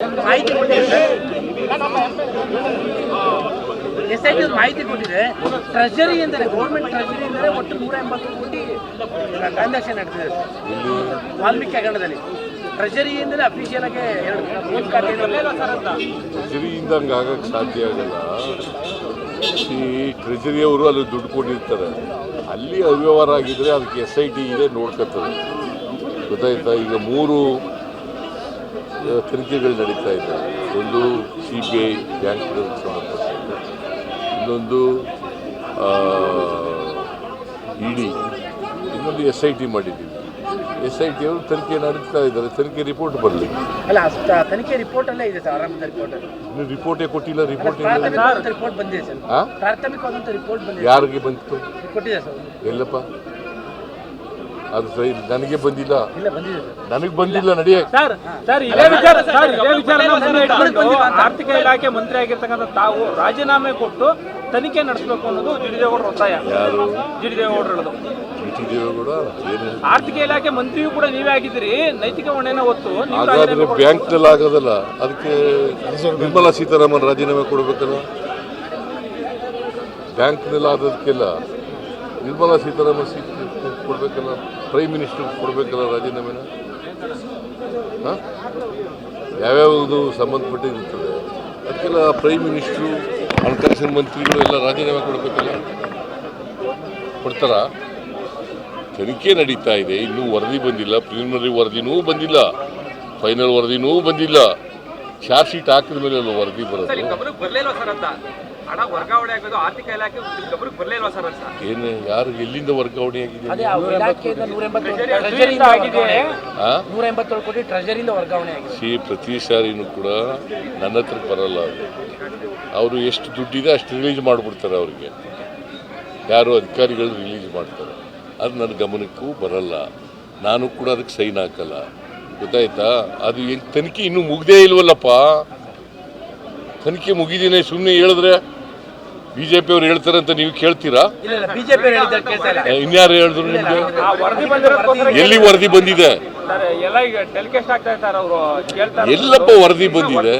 ಮಾಹಿತಿ ಕೊಟ್ಟಿದೆ. ಎಸ್ ಮಾಹಿತಿ ಕೊಟ್ಟಿದೆ. ಟ್ರೆಜರಿಯಿಂದಲೇ ಗೌರ್ಮೆಂಟ್ ಟ್ರೆಜರಿಯಿಂದಲೇ ಒಟ್ಟು ನೂರ ಎಂಬತ್ತು ಕೋಟಿ ಟ್ರಾನ್ಸಾಕ್ಷನ್ ನಡೆದಿದೆ ವಾಲ್ಮೀಕಿ ಹಗರಣದಲ್ಲಿ. ಟ್ರೆಜರಿಯಿಂದಲೇ ಅಫಿಷಿಯಲ್ ಆಗಿ ಎರಡು ಒಂದು ಖಾತೆ ಟ್ರೆಜರಿಯಿಂದ ಹಂಗೆ ಆಗಕ್ಕೆ ಸಾಧ್ಯ ಆಗಲ್ಲ. ಈ ಟ್ರೆಜರಿಯವರು ಅಲ್ಲಿ ದುಡ್ಡು ಕೊಟ್ಟಿರ್ತಾರೆ. ಅಲ್ಲಿ ಅವ್ಯವಹಾರ ಆಗಿದ್ರೆ ಅದಕ್ಕೆ ಎಸ್ ಐ ಟಿ ಇದೆ ನೋಡ್ಕೊತದೆ ಗೊತ್ತಾಯ್ತಾ? ಈಗ ಮೂರು ತನಿಖೆಗಳು ನಡೀತಾ ಇದೆ. ಒಂದು ಸಿ ಬಿ ಐ ಬ್ಯಾಂಕ್ಗಳಿಗೆ ಸಂಬಂಧಪಟ್ಟಂತೆ. ಇನ್ನೊಂದು ಇಡಿ ಇನ್ನೊಂದು ಎಸ್ ಐ ಟಿ ಮಾಡಿದ್ದೀವಿ. ಎಸ್ ಐ ಟಿ ಅವರು ತನಿಖೆ ನಡೀತಾ ಇದ್ದಾರೆ. ತನಿಖೆ ರಿಪೋರ್ಟ್ ಬರಲಿ. ಅಲ್ಲ ತನಿಖೆ ರಿಪೋರ್ಟ್ ಅಲ್ಲೇ ಇದೆ ಸರ್ ಆರಂಭದ ರಿಪೋರ್ಟ್ ನೀವು ರಿಪೋರ್ಟೇ ಕೊಟ್ಟಿಲ್ಲ ರಿಪೋರ್ಟ್ ರಿಪೋರ್ಟ್ ಬಂದಿದೆ ಸರ್? ಪ್ರಾಥಮಿಕವಾದಂಥ ರಿಪೋರ್ಟ್ ಬಂದಿದೆ ಯಾರಿಗೆ ಬಂತು? ಕೊಟ್ಟಿದೆ ಸರ್. ಎಲ್ಲಪ್ಪ? ಅದು ಸರಿ ನನಗೆ ಬಂದಿಲ್ಲ. ಇಲ್ಲ ಬಂದಿದೆ ಸರ್. ನನಗೆ ಬಂದಿಲ್ಲ ನಡಿಯ ಸರ್ ಸರ್ ಇದೇ ವಿಚಾರ ಸರ್ ಇದೇ ವಿಚಾರನ ಮುಂದೆ ಇಟ್ಕೊಂಡು ಆರ್ಥಿಕ ಇಲಾಖೆ ಮಂತ್ರಿ ಆಗಿರ್ತಕ್ಕಂಥ ತಾವು ರಾಜೀನಾಮೆ ಕೊಟ್ಟು ತನಿಖೆ ನಡೆಸಬೇಕು ಅನ್ನೋದು ಜಿಡಿದೇಗೌಡರ ಒತ್ತಾಯ. ಯಾರು? ಜಿಡಿದೇಗೌಡರು ಹೇಳೋದು ಬಿ ಟಿ ದೇವೇಗೌಡ ಆರ್ಥಿಕ ಇಲಾಖೆ ಮಂತ್ರಿಯೂ ಕೂಡ ನೀವೇ ಆಗಿದ್ದೀರಿ. ನೈತಿಕ ಹೊಣೆನ ಹೊತ್ತು ನೀವು ಹಾಗಾದ್ರೆ ಬ್ಯಾಂಕ್ನಲ್ಲಿ ಆಗೋದಲ್ಲ. ಅದಕ್ಕೆ ನಿರ್ಮಲಾ ಸೀತಾರಾಮನ್ ರಾಜೀನಾಮೆ ಕೊಡಬೇಕಲ್ಲ. ಬ್ಯಾಂಕ್ನಲ್ಲಿ ಆದದಕ್ಕೆಲ್ಲ ನಿರ್ಮಲಾ ಸೀತಾರಾಮನ್ ಕೊಡಬೇಕಲ್ಲ? ಪ್ರೈಮ್ ಮಿನಿಸ್ಟರ್ ಕೊಡಬೇಕಲ್ಲ ರಾಜೀನಾಮೆನ ಯಾವ್ಯಾವುದು ಸಂಬಂಧಪಟ್ಟಿರುತ್ತದೆ ಅದಕ್ಕೆಲ್ಲ ಪ್ರೈಮ್ ಮಿನಿಸ್ಟ್ರು ಹಣಕಾಸಿನ ಮಂತ್ರಿಗಳು ಎಲ್ಲ ರಾಜೀನಾಮೆ ಕೊಡಬೇಕಲ್ಲ? ಕೊಡ್ತಾರ? ತನಿಖೆ ನಡೀತಾ ಇದೆ. ಇನ್ನೂ ವರದಿ ಬಂದಿಲ್ಲ. ಪ್ರಿಲಿಮಿನರಿ ವರದಿನೂ ಬಂದಿಲ್ಲ. ಫೈನಲ್ ವರದಿನೂ ಬಂದಿಲ್ಲ. ಚಾರ್ಜ್ ಶೀಟ್ ಹಾಕಿದ ಮೇಲೆ ವರದಿ ಬರೋದು. ಹಣ ವರ್ಗಾವಣೆ ಆಗೋದು ಆರ್ಥಿಕ ಇಲಾಖೆ ಗಮನಕ್ಕೆ ಇಲ್ವಾ ಸರ್ ಅಂತ? ಏನು ಯಾರು ಎಲ್ಲಿಂದ ವರ್ಗಾವಣೆ ಆಗಿದೆ? ಅದೇ ಆ ಇಲಾಖೆಯಿಂದ ನೂರ ಎಂಬತ್ತು ಟ್ರೆಜರಿಯಿಂದ ಆಗಿದೆ. ಆ? ನೂರ ಎಂಬತ್ತೇಳು ಕೋಟಿ ಟ್ರೆಜರಿಯಿಂದ ವರ್ಗಾವಣೆ ಆಗಿದೆ. ಸಿ ಪ್ರತಿ ಸಾರಿನೂ ಕೂಡ ನನ್ನ ಹತ್ರ ಬರಲ್ಲ ಅದು. ಅವರು ಎಷ್ಟು ದುಡ್ಡಿದೆ ಅಷ್ಟು ರಿಲೀಸ್ ಮಾಡಿಬಿಡ್ತಾರೆ ಅವ್ರಿಗೆ. ಯಾರು ಅಧಿಕಾರಿಗಳು ರಿಲೀಸ್ ಮಾಡ್ತಾರೆ. ಅದು ನನ್ನ ಗಮನಕ್ಕೂ ಬರಲ್ಲ. ನಾನು ಕೂಡ ಅದಕ್ಕೆ ಸೈನ್ ಹಾಕಲ್ಲ. ಗೊತ್ತಾಯ್ತಾ? ಅದು ಏನು ತನಿಖೆ ಇನ್ನೂ ಮುಗ್ದೇ ಇಲ್ವಲ್ಲಪ್ಪ? ತನಿಖೆ ಮುಗಿದಿನೇ ಸುಮ್ಮನೆ ಹೇಳಿದ್ರೆ ಬಿ ಅವರು ಹೇಳ್ತಾರೆ ಅಂತ ನೀವು ಕೇಳ್ತೀರಾ? ಬಿಜೆಪಿ ಇನ್ಯಾರು ಹೇಳಿದ್ರು ನಿಮಗೆ? ಎಲ್ಲಿ ವರದಿ ಬಂದಿದೆ? ಎಲ್ಲಪ್ಪ ವರದಿ ಬಂದಿದೆ.